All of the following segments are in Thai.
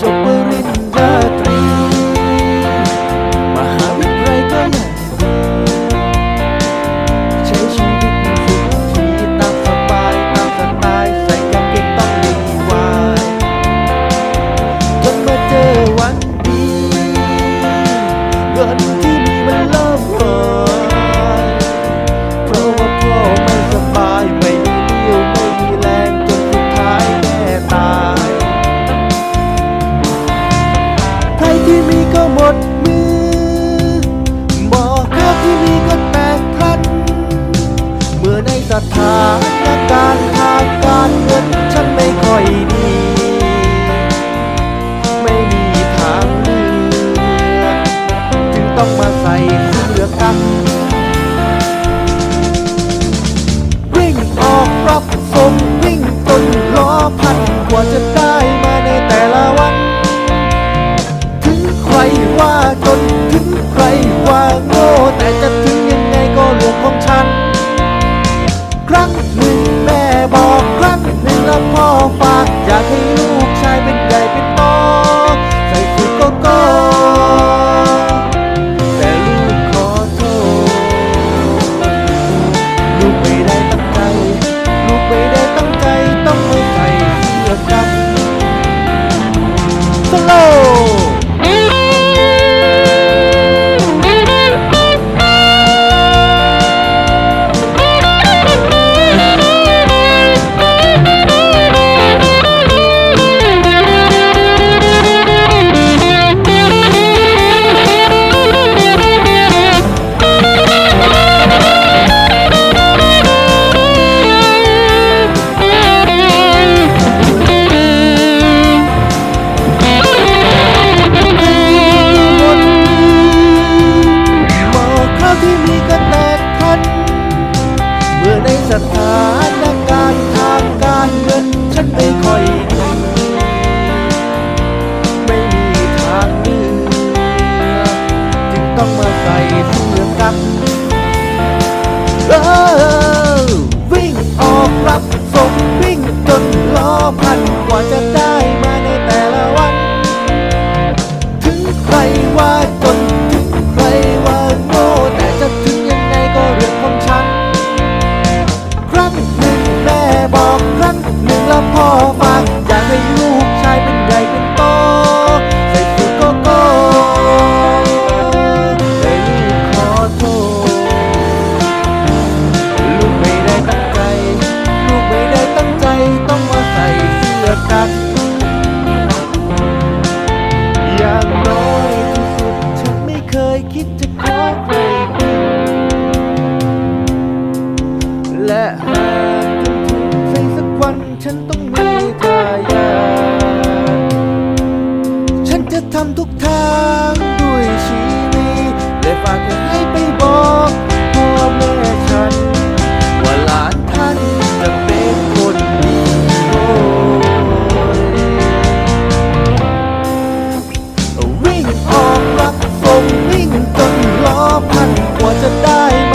จบปริญญาตรีมหาวิทยาลัยก็ยังใช้ชีวิตสุขสีตามสบายตามสไตล์ใส่กางเกงต้องมีวายจนมาเจอวันดีเงิน สถานการณ์ทางการเงินฉันไม่ค่อยดี ไม่มีทางเลือกจึงต้องมาใส่เสื้อกั๊ก ครั้งหนึ่งับวิ่งออกรับส่งวิ่งจนล้อพันกว่าจะได้ อย่างน้อยที่สุดฉันไม่เคยคิดจะขอใครเป็นและหากถึงใสสักวันฉันต้องมีทายาฉันจะทำทุกทางด้วยชีวิตและฝากเธอให้ไปบอก จะได้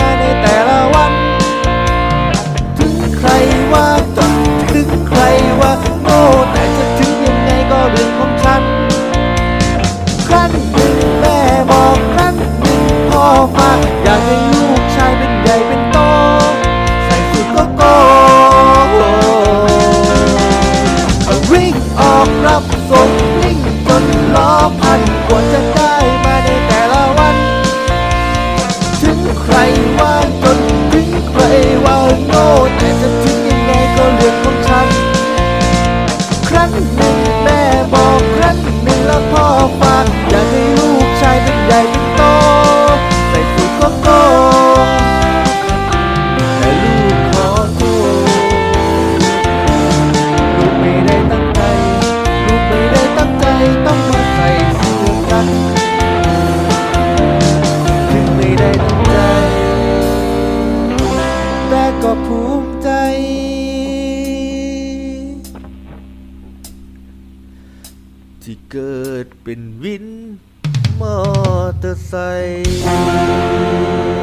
สิเกิดเป็นวินมอเตอร์ไซค์